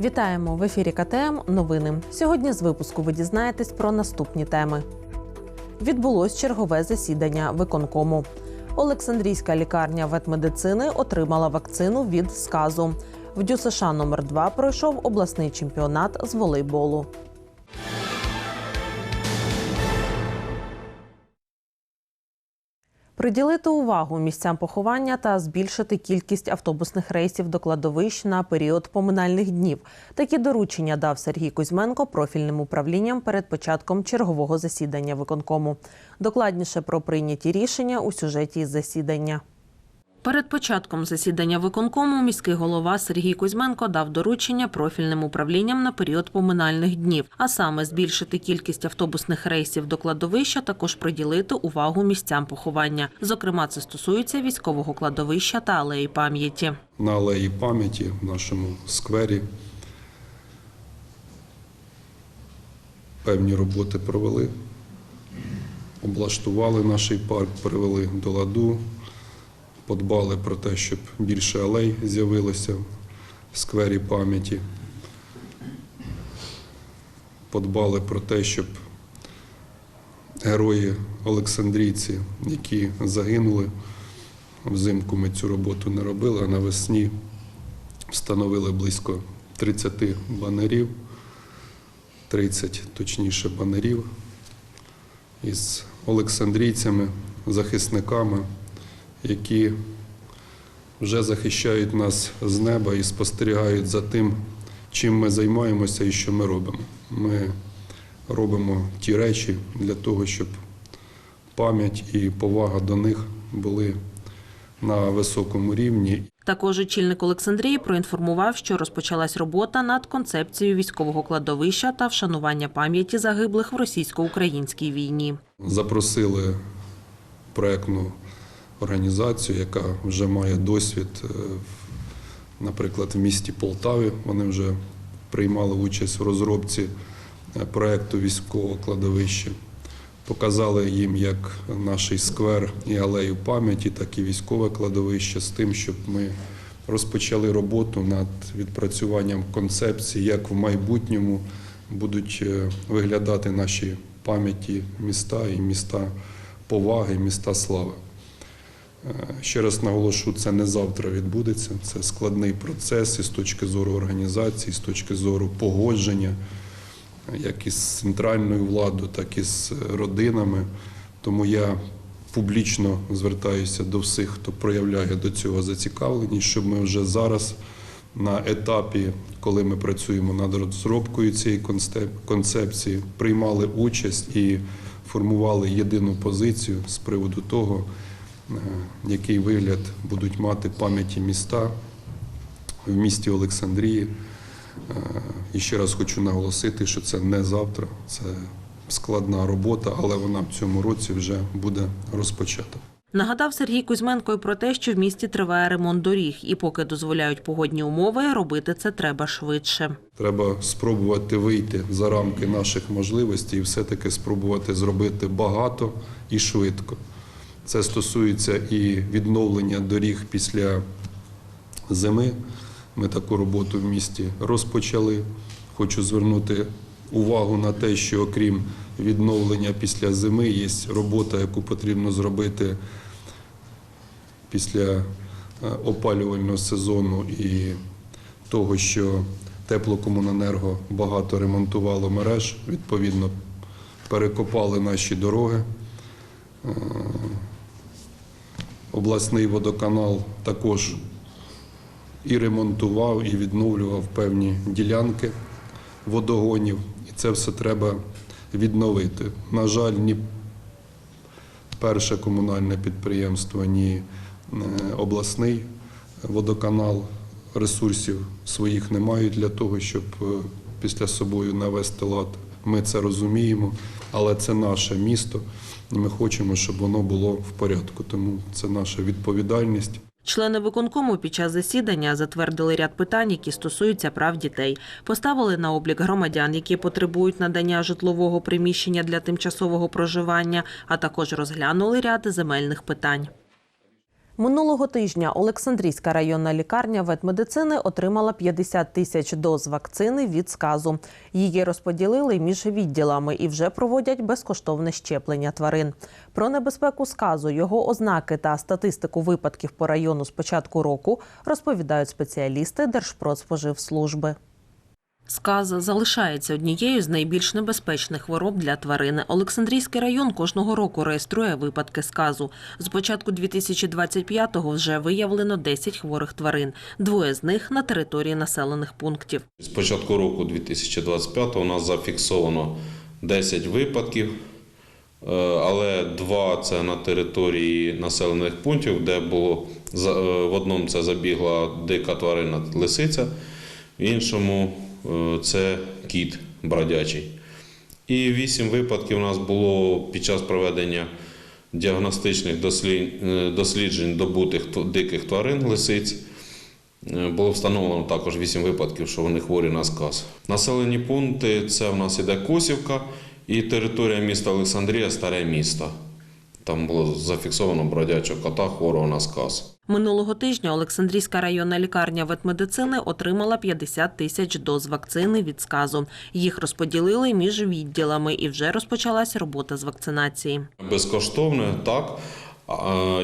Вітаємо в ефірі КТМ. Новини. Сьогодні з випуску ви дізнаєтесь про наступні теми. Відбулось чергове засідання виконкому. Олександрійська лікарня ветмедицини отримала вакцину від сказу. В ДЮСШ номер 2 пройшов обласний чемпіонат з волейболу. Приділити увагу місцям поховання та збільшити кількість автобусних рейсів до кладовищ на період поминальних днів. Такі доручення дав Сергій Кузьменко профільним управлінням перед початком чергового засідання виконкому. Докладніше про прийняті рішення у сюжеті засідання. Перед початком засідання виконкому міський голова Сергій Кузьменко дав доручення профільним управлінням на період поминальних днів, а саме збільшити кількість автобусних рейсів до кладовища, також приділити увагу місцям поховання. Зокрема, це стосується військового кладовища та алеї пам'яті. на алеї пам'яті в нашому сквері. Певні роботи провели, облаштували наш парк, привели до ладу, подбали про те, щоб більше алей з'явилося в сквері пам'яті. Подбали про те, щоб герої Олександрійці, які загинули, Взимку ми цю роботу не робили, а навесні встановили близько 30 банерів, 30 точніше банерів із олександрійцями, захисниками, які вже захищають нас з неба і спостерігають за тим, чим ми займаємося і що ми робимо. Ми робимо ті речі для того, щоб пам'ять і повага до них були на високому рівні. Також очільник Олександрії проінформував, що розпочалась робота над концепцією військового кладовища та вшанування пам'яті загиблих в російсько-українській війні. Запросили проектну організацію, яка вже має досвід, е, наприклад, в місті Полтаві. Вони вже приймали участь в розробці е, проекту військового кладовища. Показали їм як наш сквер і алею пам'яті, так і військове кладовище з тим, щоб ми розпочали роботу над відпрацюванням концепції, як в майбутньому будуть е, виглядати наші пам'яті міста і міста поваги, міста слави. Е, Ще раз наголошу, це не завтра відбудеться. Це складний процес і з точки зору організації, з точки зору погодження, як із центральною владою, так і з родинами. Тому я публічно звертаюся до всіх, хто проявляє до цього зацікавленість, щоб ми вже зараз на етапі, коли ми працюємо над розробкою цієї концепції, приймали участь і формували єдину позицію з приводу того, який вигляд будуть мати пам'яті міста в місті Олександрії. Е, І ще раз хочу наголосити, що це не завтра, це складна робота, але вона в цьому році вже буде розпочата. Нагадав Сергій Кузьменко і про те, що в місті триває ремонт доріг, і поки дозволяють погодні умови, робити це треба швидше. Треба спробувати вийти за рамки наших можливостей і все-таки спробувати зробити багато і швидко. Це стосується і відновлення доріг після зими. Ми таку роботу в місті розпочали. Хочу звернути увагу на те, що окрім відновлення після зими, є робота, яку потрібно зробити після е, опалювального сезону і того, що теплокомуненерго багато ремонтувало мереж, відповідно, перекопали наші дороги. Обласний водоканал також і ремонтував, і відновлював певні ділянки водогонів. І це все треба відновити. На жаль, ні перше комунальне підприємство, ні е, обласний водоканал ресурсів своїх не мають для того, щоб е, після собою навести лад. Ми це розуміємо, але це наше місто, і ми хочемо, щоб воно було в порядку. Тому це наша відповідальність. Члени виконкому під час засідання затвердили ряд питань, які стосуються прав дітей. Поставили на облік громадян, які потребують надання житлового приміщення для тимчасового проживання, а також розглянули ряд земельних питань. Минулого тижня Олександрійська районна лікарня ветмедицини отримала 50 тисяч доз вакцини від сказу. Її розподілили між відділами і вже проводять безкоштовне щеплення тварин. Про небезпеку сказу, його ознаки та статистику випадків по району з початку року розповідають спеціалісти Держпродспоживслужби. Сказ залишається однією з найбільш небезпечних хвороб для тварини. Олександрійський район кожного року реєструє випадки сказу. З початку 2025-го вже виявлено 10 хворих тварин. Двоє з них на території населених пунктів. З початку року 2025-го у нас зафіксовано 10 випадків, е, але два це на території населених пунктів, де було е, в одному це забігла дика тварина лисиця, в іншому це кіт бродячий. І вісім випадків у нас було під час проведення діагностичних е, досліджень добутих диких тварин лисиць. Е, Було встановлено також 8 випадків, що вони хворі на сказ. Населені пункти це в нас іде Косівка і територія міста Олександрія, старе місто. Там було зафіксовано бродячого кота хворого на сказ. Минулого тижня Олександрійська районна лікарня ветмедицини отримала 50 тисяч доз вакцини від сказу. Їх розподілили між відділами і вже розпочалась робота з вакцинації. Безкоштовне, так.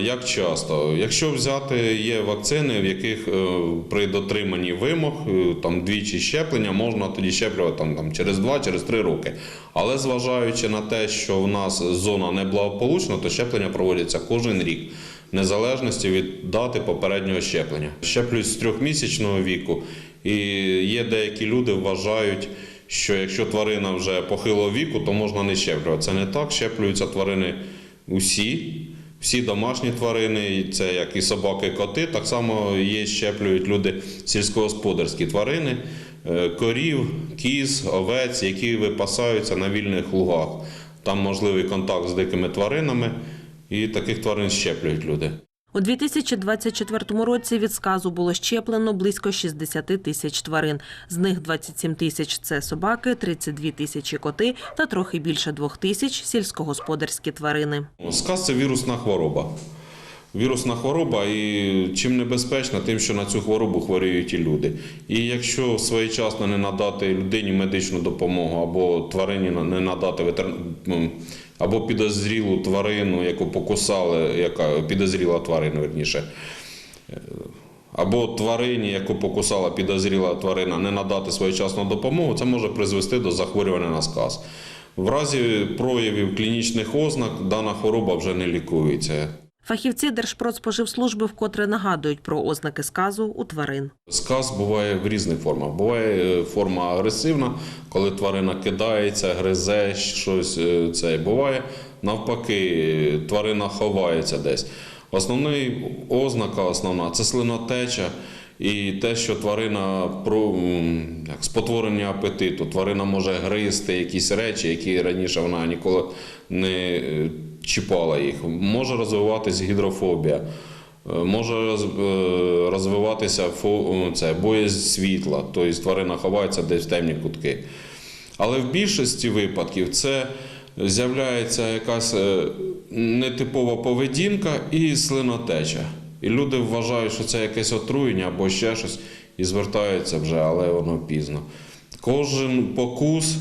Як часто? Якщо взяти є вакцини, в яких е, при дотриманні вимог е, там двічі щеплення можна тоді щеплювати там, там через два, через три роки. Але зважаючи на те, що в нас зона неблагополучна, то щеплення проводяться кожен рік, незалежності від дати попереднього щеплення. Щеплюють з трьохмісячного віку, і є деякі люди вважають. Що якщо тварина вже похилого віку, то можна не щеплювати. Це не так. Щеплюються тварини усі, всі домашні тварини, це як і собаки, і коти. Так само є, щеплюють люди сільськогосподарські тварини, е, корів, кіз, овець, які випасаються на вільних лугах. Там можливий контакт з дикими тваринами, і таких тварин щеплюють люди. У 2024 році від сказу було щеплено близько 60 тисяч тварин. З них 27 тисяч – це собаки, 32 тисячі – коти та трохи більше 2 тисяч – сільськогосподарські тварини. Сказ це вірусна хвороба. Вірусна хвороба і чим небезпечна, тим, що на цю хворобу хворіють і люди. І якщо своєчасно не надати людині медичну допомогу або тварині не надати або підозрілу тварину, яку покусали, яка підозріла тварина, верніше, е, або тварині, яку покусала підозріла тварина, не надати своєчасну допомогу, це може призвести до захворювання на сказ. В разі проявів клінічних ознак дана хвороба вже не лікується. Фахівці Держпродспоживслужби вкотре нагадують про ознаки сказу у тварин. Сказ буває в різних формах. Буває е, форма агресивна, коли тварина кидається, гризе щось. е, Це буває навпаки, тварина ховається десь. Основний ознака основна це слинотеча і те, що тварина про як спотворення апетиту. Тварина може гризти якісь речі, які раніше вона ніколи не е, чіпала їх. Може гідрофобія. Е, Може е, розвиватися фо- це, боязнь світла, тобто тварина ховається десь в темні кутки. Але в більшості випадків це з'являється якась е, нетипова поведінка і слинотеча. І люди вважають, що це якесь отруєння або ще щось, і звертаються вже, але воно пізно. Кожен покус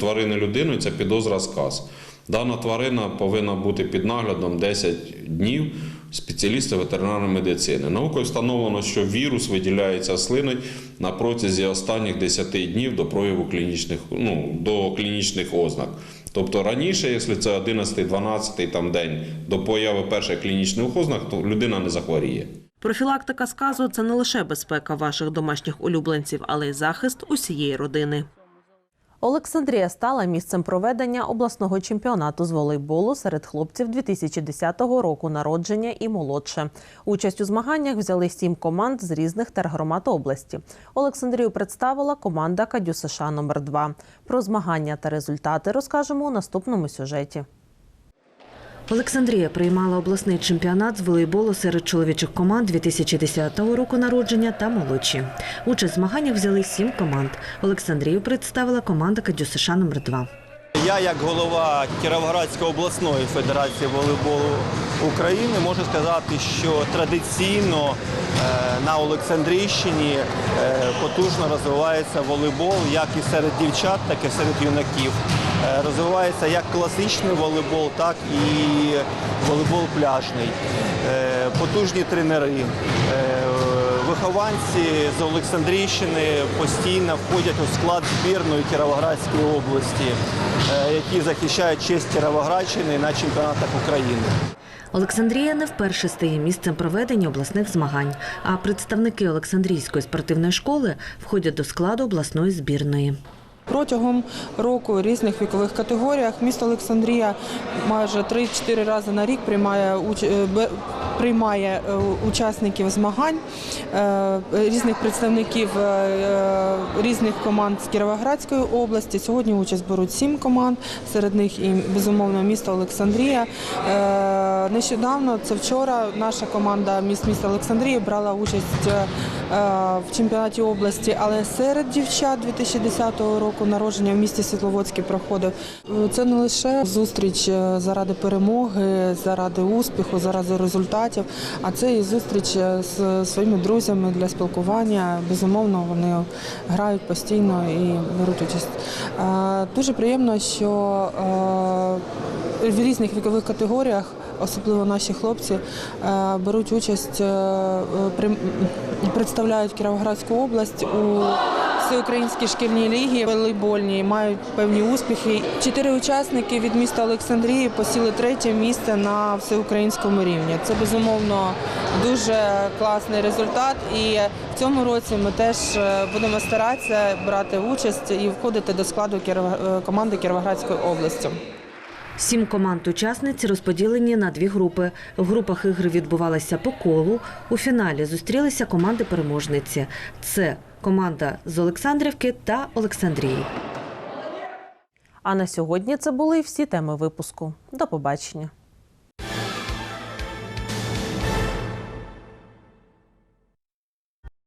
тварини людиною це підозра сказ. Дана тварина повинна бути під наглядом 10 днів спеціаліста ветеринарної медицини. Наукою встановлено, що вірус виділяється слиною на протязі останніх 10 днів до прояву клінічних, ну, до клінічних ознак. Тобто раніше, якщо це 11-12 там день до появи перших клінічних ознак, то людина не захворіє. Профілактика сказу – це не лише безпека ваших домашніх улюбленців, але й захист усієї родини. Олександрія стала місцем проведення обласного чемпіонату з волейболу серед хлопців 2010 року народження і молодше. Участь у змаганнях взяли сім команд з різних тергромад області. Олександрію представила команда Кадю США номер 2 Про змагання та результати розкажемо у наступному сюжеті. Олександрія приймала обласний чемпіонат з волейболу серед чоловічих команд 2010 року народження та молодші. Участь в змаганнях взяли сім команд. Олександрію представила команда Кадю США номер 2 Я, як голова Кіровоградської обласної федерації волейболу України, можу сказати, що традиційно е, на Олександрійщині е, потужно розвивається волейбол як і серед дівчат, так і серед юнаків. Е, Розвивається як класичний волейбол, так і волейбол пляжний. Е, Потужні тренери. е, Вихованці з Олександрійщини постійно входять у склад збірної Кіровоградської області, які захищають честь Кіровоградщини на чемпіонатах України. Олександрія не вперше стає місцем проведення обласних змагань, а представники Олександрійської спортивної школи входять до складу обласної збірної. Протягом року різних вікових категоріях місто Олександрія майже 3-4 рази на рік приймає е, приймає е, учасників змагань е, різних представників різних команд з Кіровоградської області. Сьогодні участь беруть сім команд, серед них і безумовно місто Олександрія. Нещодавно, це вчора, наша команда міст міста Олександрії брала участь в чемпіонаті області, але серед дівчат 2010 року народження в місті Світловодське проходив. Е, Це не лише зустріч е, заради перемоги, заради успіху, заради результатів, а це і зустріч е, з своїми друзями для спілкування. Безумовно, вони грають постійно і беруть участь. Дуже приємно, що в різних вікових категоріях, особливо наші хлопці, беруть участь, представляють Кіровоградську область у всеукраїнській шкільній лігі волейбольній, мають певні успіхи. Чотири учасники від міста Олександрії посіли третє місце на всеукраїнському рівні. Це безумовно дуже класний результат. І в цьому році ми теж е, будемо старатися брати участь і входити до складу е, команди Кіровоградської області. Сім команд-учасниць розподілені на дві групи. В групах ігри відбувалися по колу. У фіналі зустрілися команди-переможниці. Це команда з Олександрівки та Олександрії. А на сьогодні це були всі теми випуску. До побачення.